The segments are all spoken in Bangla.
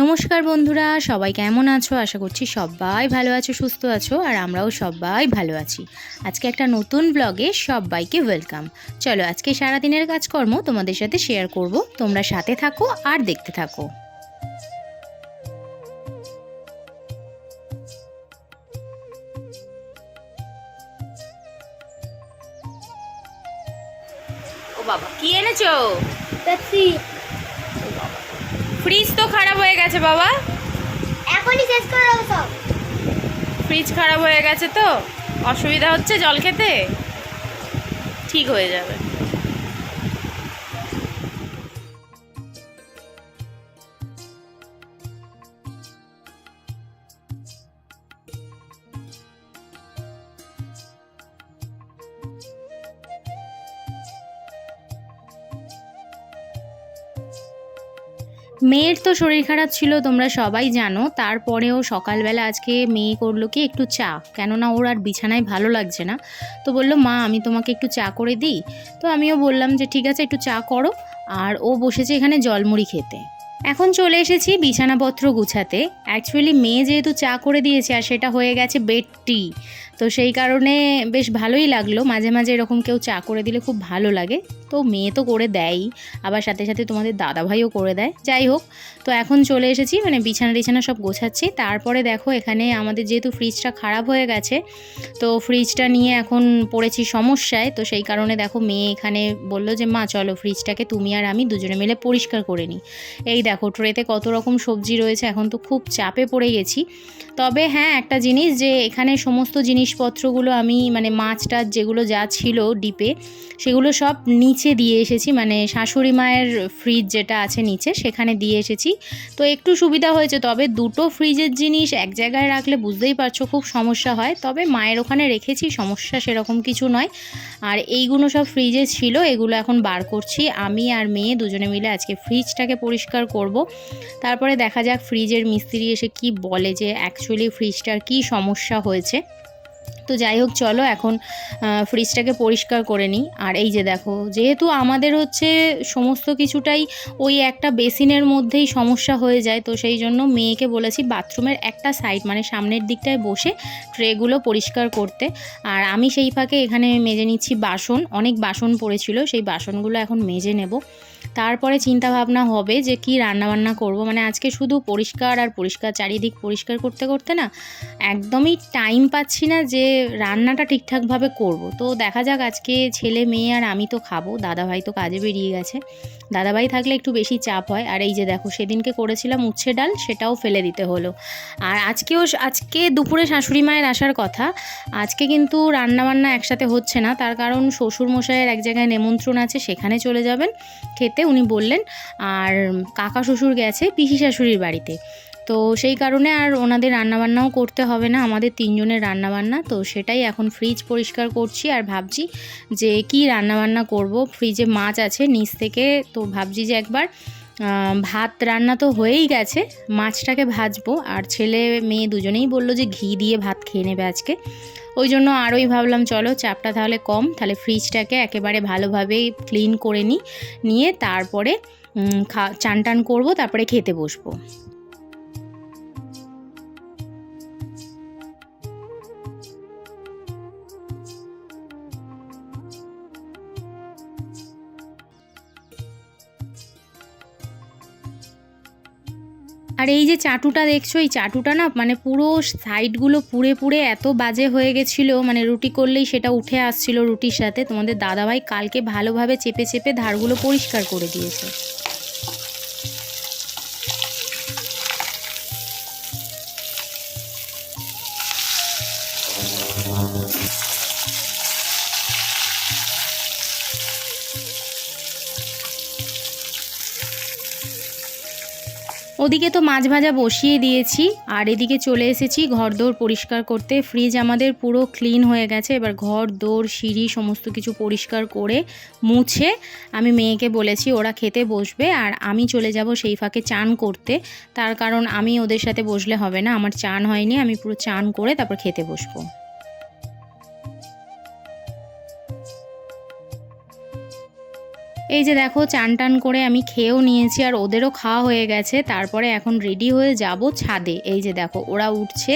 নমস্কার বন্ধুরা, সবাই কেমন আছো? আশা করছি সবাই ভালো আছো, সুস্থ আছো, আর আমরাও সবাই ভালো আছি। আজকে একটা নতুন ব্লগে সবাইকে ওয়েলকাম চলো, আজকে সারাদিনের কাজকর্ম তোমাদের সাথে শেয়ার করব। তোমরা সাথে থাকো আর দেখতে থাকো। ও বাবা, কি এনেছো? ফ্রিজ তো খারাপ হয়ে গেছে বাবা। এখনই শেষ করে দাও সব। ফ্রিজ খারাপ হয়ে গেছে তো? অসুবিধা হচ্ছে জল খেতে? ঠিক হয়ে যাবে। মেয়ের তো শরীর খারাপ ছিল, তোমরা সবাই জানো। তারপরেও সকালবেলা আজকে মেয়ে করল কি, একটু চা। কেননা ওর আর বিছানায় ভালো লাগছে না। তো বলল, মা, আমি তোমাকে একটু চা করে দিই। তো আমিও বললাম যে, ঠিক আছে, একটু চা করো। আর ও বসেছে এখানে জলমুড়ি খেতে। এখন চলে এসেছি বিছানাপত্র গুছাতে। অ্যাকচুয়ালি মেয়ে যেহেতু চা করে দিয়েছে, আর সেটা হয়ে গেছে বেড টি তো সেই কারণে বেশ ভালোই লাগল। মাঝে মাঝে এরকম কেউ চা করে দিলে খুব ভালো লাগে। তো মেয়ে তো করে দেয়ই। আবার সাথে সাথে তোমাদের দাদাভাইও করে দেয়। যাই হোক, তো এখন চলে এসেছি মানে বিছানা টিছানা সব গোছাচ্ছি। তারপরে দেখো এখানে আমাদের যেহেতু ফ্রিজটা খারাপ হয়ে গেছে, তো ফ্রিজটা নিয়ে এখন পড়েছি সমস্যায়। তো সেই কারণে দেখো মেয়ে এখানে বলল যে, মা, চলো ফ্রিজটাকে তুমি আর আমি দুজনে মিলে পরিষ্কার করে নিই। এই দেখো, ট্রেতে কত রকম সবজি রয়েছে। এখন তো খুব চাপে পড়ে গেছি। তবে হ্যাঁ একটা জিনিস যে, এখানে সমস্ত জিনিসপত্রগুলো আমি মানে মাছ টাছ যেগুলো যা ছিল ডিপে, সেগুলো সব নিচে দিয়ে এসেছি মানে শাশুড়ি মায়ের ফ্রিজ যেটা আছে নিচে, সেখানে দিয়ে এসেছি। তো একটু সুবিধা হয়েছে, তবে দুটো ফ্রিজের জিনিস এক জায়গায় রাখলে বুঝতেই পারছ খুব সমস্যা হয়। তবে মায়ের ওখানে রেখেছি, সমস্যা সেরকম কিছু নয়। আর এইগুলো সব ফ্রিজে ছিল, এগুলো এখন বার করছি। আমি আর মেয়ে দুজনে মিলে আজকে ফ্রিজটাকে পরিষ্কার করব। তারপরে দেখা যাক ফ্রিজের মিস্ত্রি এসে কি বলে যে অ্যাকচুয়ালি ফ্রিজটার কি সমস্যা হয়েছে। তো যাই হোক, চলো এখন ফ্রিজটাকে পরিষ্কার করে নিই। আর এই যে দেখো, যেহেতু আমাদের হচ্ছে সমস্ত কিছুটাই ওই একটা বেসিনের মধ্যেই সমস্যা হয়ে যায়, তো সেই জন্য মেয়েকে বলেছি বাথরুমের একটা সাইড মানে সামনের দিকটায় বসে ট্রেগুলো পরিষ্কার করতে। আর আমি সেই ফাঁকে এখানে মেজে নিচ্ছি বাসন, অনেক বাসন পড়েছিল, সেই বাসনগুলো এখন মেজে নেব। তারপরে চিন্তা ভাবনা হবে যে কি রান্না বান্না করব। মানে আজকে শুধু পরিষ্কার আর পরিষ্কার, চারিদিক পরিষ্কার করতে করতে না একদমই টাইম পাচ্ছি না যে রান্নাটা ঠিকঠাকভাবে করব। তো দেখা যাক আজকে ছেলে, মেয়ে আর আমি তো খাব, দাদাভাই তো কাজে বেরিয়ে গেছে। দাদাভাই থাকলে একটু বেশি চাপ হয়। আর এই যে দেখো, সেদিনকে করেছিলাম উচ্ছে ডাল, সেটাও ফেলে দিতে হলো। আর আজকেও আজকে দুপুরে শাশুড়ি মায়ের আসার কথা। আজকে কিন্তু রান্নাবান্না একসাথে হচ্ছে না। তার কারণ শ্বশুর মশাইয়ের এক জায়গায় নেমন্ত্রণ আছে, সেখানে চলে যাবেন। খেতে উনি বললেন, আর কাকা শ্বশুর গেছে পিসি শাশুড়ির বাড়িতে। তো সেই কারণে আর ওনাদের রান্নাবান্নাও করতে হবে না, আমাদের তিনজনের রান্নাবান্না। তো সেটাই এখন ফ্রিজ পরিষ্কার করছি আর ভাবছি যে কি রান্নাবান্না করব। ফ্রিজে মাছ আছে নিচ থেকে, তো ভাবছি যে একবার ভাত রান্না তো হয়েই গেছে, মাছটাকে ভাজবো। আর ছেলে মেয়ে দুজনেই বলল যে ঘি দিয়ে ভাত খেয়ে নেবে আজকে। ওই জন্য আরোই ভাবলাম, চলো চাপটা তাহলে কম, তাহলে ফ্রিজটাকে একেবারে ভালোভাবে ক্লিন করে নিই নিয়ে তারপরে খা চান টান করব, তারপরে খেতে বসবো। আর এই যে চাটুটা দেখছ, এই চাটুটা না মানে পুরো সাইডগুলো পুড়ে পুড়ে এত বাজে হয়ে গেছিল মানে রুটি করলেই সেটা উঠে আসছিল রুটির সাথে। তোমাদের দাদাভাই কালকে ভালোভাবে চেপে চেপে ধারগুলো পরিষ্কার করে দিয়েছে। ওদিকে তো মাছ ভাজা বসিয়ে দিয়েছি, আর এদিকে চলে এসেছি ঘর দৌড় পরিষ্কার করতে। ফ্রিজ আমাদের পুরো ক্লিন হয়ে গেছে, এবার ঘর দৌড় সিঁড়ি সমস্ত কিছু পরিষ্কার করে মুছে আমি মেয়েকে বলেছি ওরা খেতে বসবে, আর আমি চলে যাব সেই ফাঁকে চান করতে। তার কারণ আমি ওদের সাথে বসলে হবে না, আমার চান হয়নি, আমি পুরো চান করে তারপর খেতে বসবো। এই যে দেখো, চান টান করে আমি খেয়েও নিয়েছি আর ওদেরও খাওয়া হয়ে গেছে। তারপরে এখন রেডি হয়ে যাব ছাদে। এই যে দেখো, ওরা উঠছে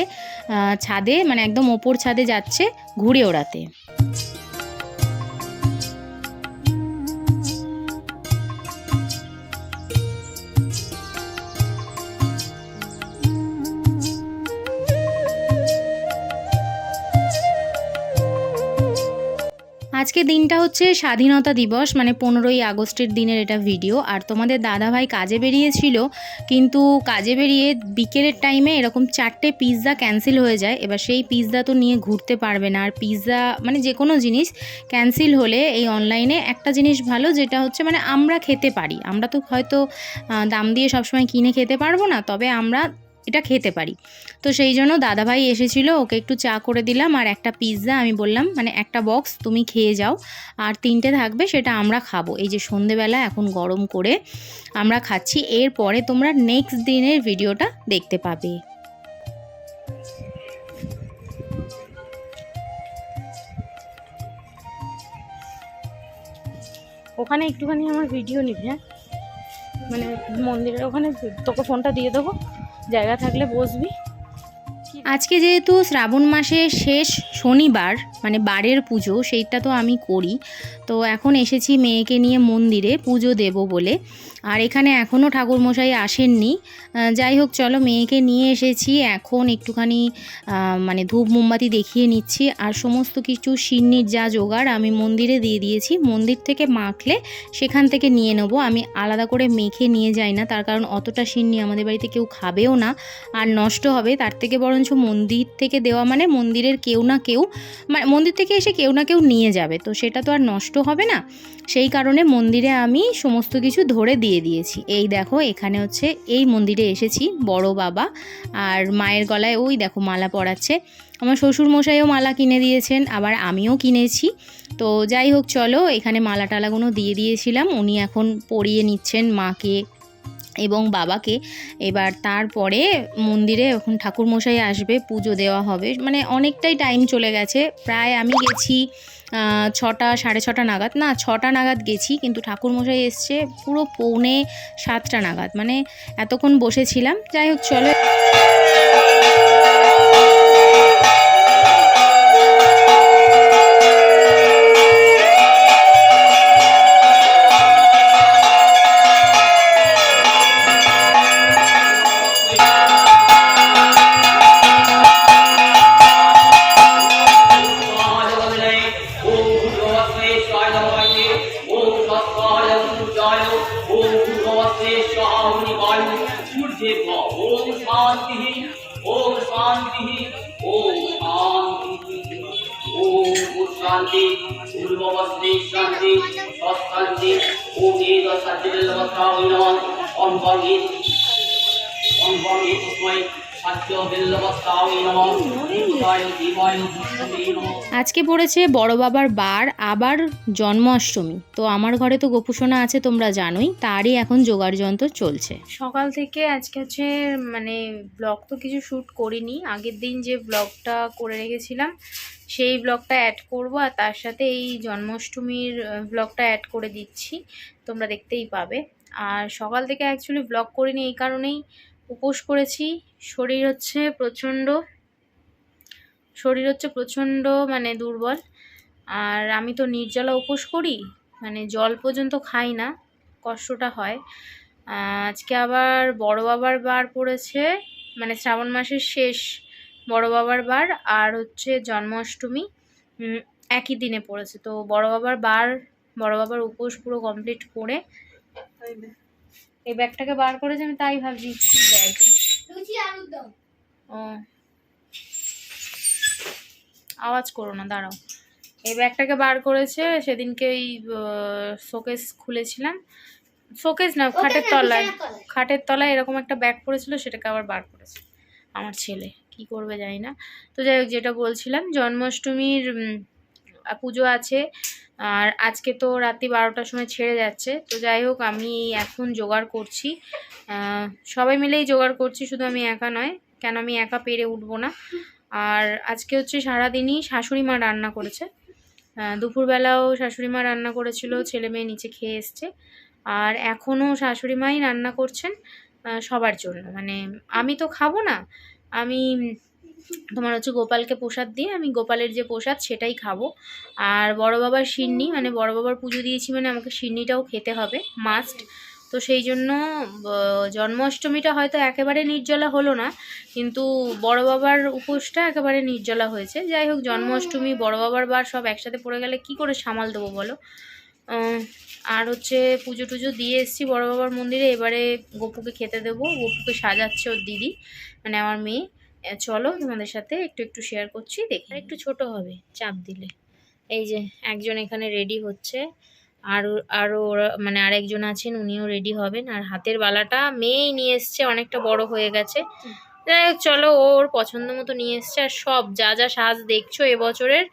ছাদে মানে একদম ওপর ছাদে যাচ্ছে, ঘুরে ওড়াতে। আজকে দিনটা হচ্ছে স্বাধীনতা দিবস মানে পনেরোই আগস্টের দিনের এটা ভিডিও আর তোমাদের দাদাভাই কাজে বেরিয়েছিল, কিন্তু কাজে বেরিয়ে বিকেলের টাইমে এরকম চারটে পিৎজা ক্যান্সেল হয়ে যায়। এবার সেই পিৎজা তো নিয়ে ঘুরতে পারবে না। আর পিৎজা মানে যে কোনো জিনিস ক্যান্সেল হলে এই অনলাইনে একটা জিনিস ভালো, যেটা হচ্ছে মানে আমরা খেতে পারি। আমরা তো হয়তো দাম দিয়ে সবসময় কিনে খেতে পারব না, তবে আমরা এটা খেতে পারি। তো সেই জন্য দাদাভাই এসেছিল, ওকে একটু চা করে দিলাম আর একটা পিৎজা আমি বললাম মানে একটা বক্স তুমি খেয়ে যাও। আর তিনটে থাকবে, সেটা আমরা খাব। এই যে সন্ধেবেলা, এখন গরম করে আমরা খাচ্ছি। এরপরে তোমরা নেক্সট দিনের ভিডিওটা দেখতে পাবে। ওখানে একটুখানি আমার ভিডিও নিবি হ্যাঁ? মানে মন্দিরের ওখানে তোকে ফোনটা দিয়ে দেবো। জায়গা থাকলে বসবি। আজকে যেহেতু শ্রাবণ মাসের শেষ শনিবার মানে বারের পুজো, সেইটা তো আমি করি। তো এখন এসেছি মেয়েকে নিয়ে মন্দিরে পুজো দেব বলে। আর এখানে এখনও ঠাকুরমশাই আসেননি। যাই হোক, চলো মেয়েকে নিয়ে এসেছি। এখন একটুখানি মানে ধূপ মোমবাতি দেখিয়ে নিচ্ছি। আর সমস্ত কিছু সিন্নির যা জোগাড় আমি মন্দিরে দিয়ে দিয়েছি। মন্দির থেকে মাখলে সেখান থেকে নিয়ে নেব। আমি আলাদা করে মেখে নিয়ে যাই না। তার কারণ অতটা সিন্নি আমাদের বাড়িতে কেউ খাবেও না। আর নষ্ট হবে। তার থেকে বরঞ্চ মন্দির থেকে দেওয়া মানে মন্দিরের কেউ না কেউ মানে মন্দির থেকে এসে কেউ না কেউ নিয়ে যাবে। তো সেটা তো আর নষ্ট হবে না। সেই কারণে মন্দিরে আমি সমস্ত কিছু ধরে দিয়ে দিয়েছি। এই দেখো, এখানে হচ্ছে এই মন্দিরে এসেছি, বড় বাবা। আর মায়ের গলায় ওই দেখো মালা পরাচ্ছে। আমার শ্বশুর মশাইও মালা কিনে দিয়েছেন, আবার আমিও কিনেছি। তো যাই হোক, চলো, এখানে মালা টালাগুলো দিয়ে দিয়েছিলাম। উনি এখন পরিয়ে নিচ্ছেন মাকে এবং বাবাকে। এবার তারপরে মন্দিরে এখন ঠাকুরমশাই আসবে, পুজো দেওয়া হবে। মানে অনেকটাই টাইম চলে গেছে। প্রায় আমি গেছি ছটা, সাড়ে ছটা নাগাদ। না, ছটা নাগাদ গেছি, কিন্তু ঠাকুরমশাই এসছে পুরো পৌনে সাতটা নাগাদ। মানে এতক্ষণ বসেছিলাম। যাই হোক, চলো। ওম ভূর্ভুবস্মেশ্বরায় নমঃ ওম তৎকায় সূর্যায় ওম ভূর্ভুবস্মেশ্বরায় বায়ু সূর্যে ওম শান্তি ওম শান্তি ওম শান্তি ওম শান্তি ভূর্ভুবস্মে শান্তি আজকে পড়েছে বড় বাবার বার আবার জন্মাষ্টমী। তো আমার ঘরে তো গোপুসোনা আছে তোমরা জানোই তারই এখন জোগাড় যন্ত্র চলছে। সকাল থেকে আজকে হচ্ছে মানে ব্লগ তো কিছু শ্যুট করিনি। আগের দিন যে ব্লগটা করে রেখেছিলাম সেই ব্লগটা অ্যাড করব আর তার সাথে এই জন্মাষ্টমীর ব্লগটা অ্যাড করে দিচ্ছি। তোমরা দেখতেই পাবে। আর সকাল থেকে অ্যাকচুয়ালি ব্লগ করিনি এই কারণেই উপোস করেছি। শরীর হচ্ছে প্রচণ্ড, শরীর হচ্ছে প্রচণ্ড মানে দুর্বল। আর আমি তো নির্জলা উপোস করি মানে জল পর্যন্ত খাই না, কষ্টটা হয়। আজকে আবার বড় বাবার বার পড়েছে মানে শ্রাবণ মাসের শেষ বড় বাবার বার, আর হচ্ছে জন্মাষ্টমী একই দিনে পড়েছে। তো বড় বাবার বার, বড় বাবার উপোস পুরো কমপ্লিট করে এই ব্যাগটাকে বার করেছে আমি তাই ভাবছি। কি ব্যাগ ও। আওয়াজ করো না দাঁড়াও। এই ব্যাগটাকে বার করেছে সেদিনকে ওই শোকেস খুলেছিলাম। শোকেস না খাটের তলায়। খাটের তলায় এরকম একটা ব্যাগ পড়েছিল সেটাকে আবার বার করেছে আমার ছেলে। কি করবে জানি না। তো যাই হোক যেটা বলছিলাম জন্মাষ্টমীর পুজো আছে। আর আজকে তো রাত্রি বারোটার সময় ছেড়ে যাচ্ছে। তো যাই হোক, আমি এখন জোগাড় করছি। সবাই মিলেই জোগাড় করছি, শুধু আমি একা নয়। কেন আমি একা পেরে উঠবো না? আর আজকে হচ্ছে সারাদিনই শাশুড়ি মা রান্না করেছে। দুপুরবেলাও শাশুড়ি মা রান্না করেছিল, ছেলে মেয়ে নিচে খেয়ে এসছে। আর এখনও শাশুড়ি মাই রান্না করছেন সবার জন্য। মানে আমি তো খাব না, আমি তোমার হচ্ছে গোপালকে প্রসাদ দিয়ে আমি গোপালের যে প্রসাদ সেটাই খাব। আর বড় বাবার সিন্নি মানে বড় বাবার পুজো দিয়েছি মানে আমাকে সিন্নিটাও খেতে হবে মাস্ট তো সেই জন্য জন্মাষ্টমীটা হয়তো একেবারে নির্জলা হলো না, কিন্তু বড় বাবার উপোসটা একেবারে নির্জলা হয়েছে। যাই হোক, জন্মাষ্টমী, বড় বাবার বার সব একসাথে পড়ে গেলে কি করে সামাল দেবো বলো? আর হচ্ছে পুজো টুজো দিয়ে এসেছি বড় বাবার মন্দিরে, এবারে গপুকে খেতে দেবো, গপুকে সাজাচ্ছে ওর দিদি মানে আমার মেয়ে। চলো তোমাদের সাথে একটু একটু শেয়ার করছি। দেখি একটু ছোট হবে চাপ দিলে। এই যে একজন এখানে রেডি হচ্ছে। আর আরও ওরা মানে আরেকজন আছেন উনিও রেডি হবেন। আর হাতের বালাটা মেয়েই নিয়ে এসছে অনেকটা বড় হয়ে গেছে। যাই হোক চলো ওর পছন্দ মতো নিয়ে এসছে আর সব যা যা সাজ দেখছ এবছরের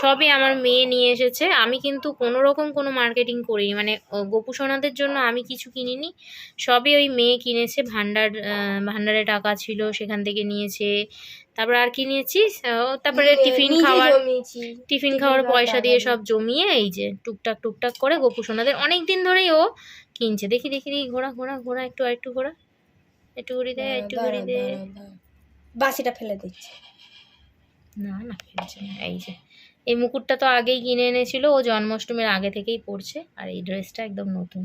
সবই আমার মেয়ে নিয়ে এসেছে। আমি কিন্তু কোনো রকম কোনো মার্কেটিং করিনি মানে গোপু সোনাদের জন্য আমি কিছু কিনিনি। সবই ওই মেয়ে কিনেছে ভান্ডার ভান্ডারে টাকা ছিল সেখান থেকে নিয়েছে। তারপরে আর কি নিয়েছিস তারপরে টিফিন খাওয়ার টিফিন খাওয়ার পয়সা দিয়ে সব জমিয়ে এই যে টুকটাক টুকটাক করে গোপু সোনাদের অনেক দিন ধরেই ও কিনছে। দেখি দেখি দেখি ঘোরা ঘোরা ঘোরা একটু আর একটু ঘোড়া একটু ঘুরি দে একটু ঘুরি দে। বাসিটা ফেলে দিচ্ছি। না না ফেলছে না। এই যে এই মুকুটটা তো আগেই কিনে এনেছিল ও জন্মাষ্টমীর আগে থেকেই পরছে আর এই ড্রেসটা একদম নতুন।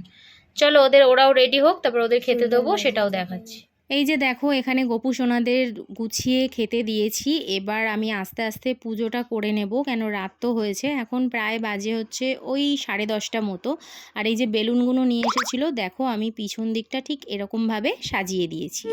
চলো ওদের ওরাও রেডি হোক তারপর ওদের খেতে দেবো সেটাও দেখাচ্ছি। এই যে দেখো, এখানে গোপু সোনাদের গুছিয়ে খেতে দিয়েছি। এবার আমি আস্তে আস্তে পুজোটা করে নেব। কেন, রাত তো হয়েছে। এখন প্রায় বাজে হচ্ছে ওই সাড়ে দশটা মতো। আর এই যে বেলুনগুলো নিয়ে এসেছিল, দেখো আমি পিছন দিকটা ঠিক এরকমভাবে সাজিয়ে দিয়েছি।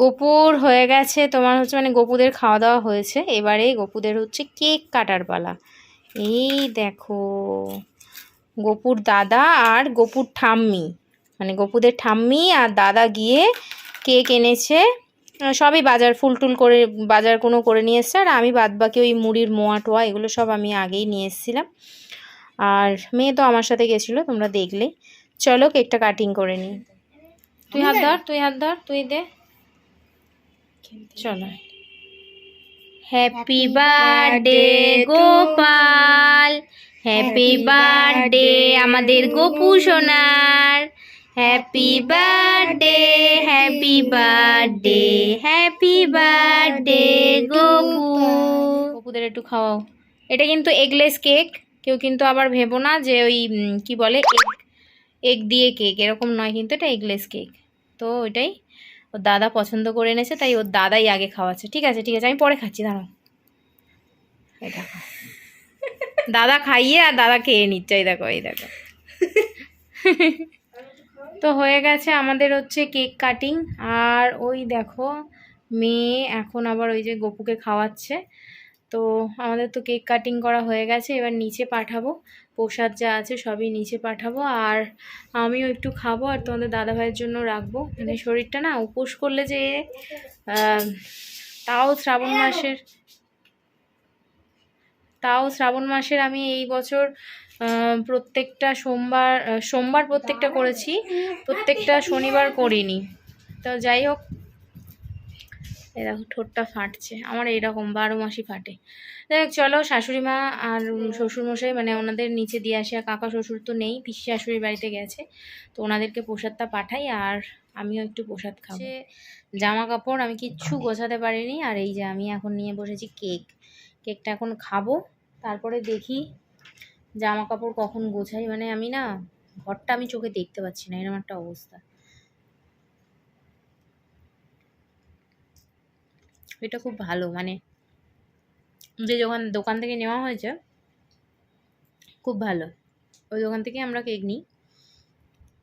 গোপুর হয়ে গেছে, তোমার হচ্ছে মানে গোপুদের খাওয়া দাওয়া হয়েছে। এবারে গোপুদের হচ্ছে কেক কাটার পালা। এই দেখো, গোপুর দাদা আর গোপুর ঠাম্মি। মানে গোপুদের ঠাম্মি আর দাদা গিয়ে কেক এনেছে। সবই বাজার ফুল টুল করে, বাজার কোনো করে নিয়ে এসছে। আর আমি বাদ বাকি ওই মুড়ির মোয়া টোয়া, এগুলো সব আমি আগেই নিয়ে এসেছিলাম। আর মেয়ে তো আমার সাথে গেছিল, তোমরা দেখলে চলো কেকটা কাটিং করে নিই। তুই হাত ধর, তুই হাত ধর, তুই দে। চলো। Happy birthday Gopal. Happy birthday আমাদের গোপু সোনার। Happy birthday happy birthday happy birthday Gopu. গোপুদের একটু খাওয়াও। এটা কিন্তু এগলেস কেক কেউ কিন্তু আবার ভেবো না যে ওই কি বলে এগ এগ দিয়ে কেক এরকম নয় কিন্তু এটা এগলেস কেক তো ওইটাই। ওর দাদা পছন্দ করে এনেছে, তাই ওর দাদাই আগে খাওয়াচ্ছে। ঠিক আছে ঠিক আছে, আমি পরে খাচ্ছি এটা খাও। দাদা খাইয়ে আর দাদা খেয়ে নিচ্ছে, এই দেখো এই দেখো। তো হয়ে গেছে আমাদের হচ্ছে কেক কাটিং, আর ওই দেখো মেয়ে এখন আবার ওই যে গপুকে খাওয়াচ্ছে। তো আমাদের তো কেক কাটিং করা হয়ে গেছে, এবার নিচে পাঠাবো। প্রসাদ যা আছে সবই নিচে পাঠাবো। আর আমিও একটু খাব আর তোমাদের দাদা ভাইয়ের জন্য রাখব। মানে শরীরটা না উপোস করলে যে তাও শ্রাবণ মাসের, তাও শ্রাবণ মাসের আমি এই বছর প্রত্যেকটা সোমবার সোমবার প্রত্যেকটা করেছি, প্রত্যেকটা শনিবার করিনি। তো যাই হোক এই দেখো ঠোঁটটা ফাটছে। আমার এইরকম বারো মাসই ফাটে। যাই হোক চলো শাশুড়ি মা আর শ্বশুরমশাই মানে ওনাদের নিচে দিয়ে আসে। আর কাকা শ্বশুর তো নেই পিসি শাশুড়ির বাড়িতে গেছে। তো ওনাদেরকে প্রসাদটা পাঠাই আর আমিও একটু প্রসাদ খাব। জামা কাপড় আমি কিচ্ছু গোছাতে পারিনি। আর এই যে আমি এখন নিয়ে বসেছি কেক। কেকটা এখন খাব। তারপরে দেখি জামা কাপড় কখন গোছাই। মানে আমি না ঘরটা আমি চোখে দেখতে পাচ্ছি না এরকম একটা অবস্থা। এটা খুব ভালো মানে যে দোকান দোকান থেকে নেওয়া হয়েছে, খুব ভালো। ওই দোকান থেকে আমরা কেক নিই।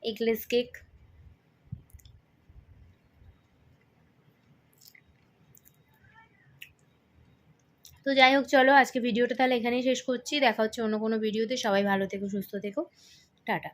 Eggless cake. তো যাই হোক, চলো আজকে ভিডিওটা তাহলে এখানেই শেষ করছি। দেখা হচ্ছে অন্য কোনো ভিডিওতে। সবাই ভালো থেকো, সুস্থ থেকো। টাটা।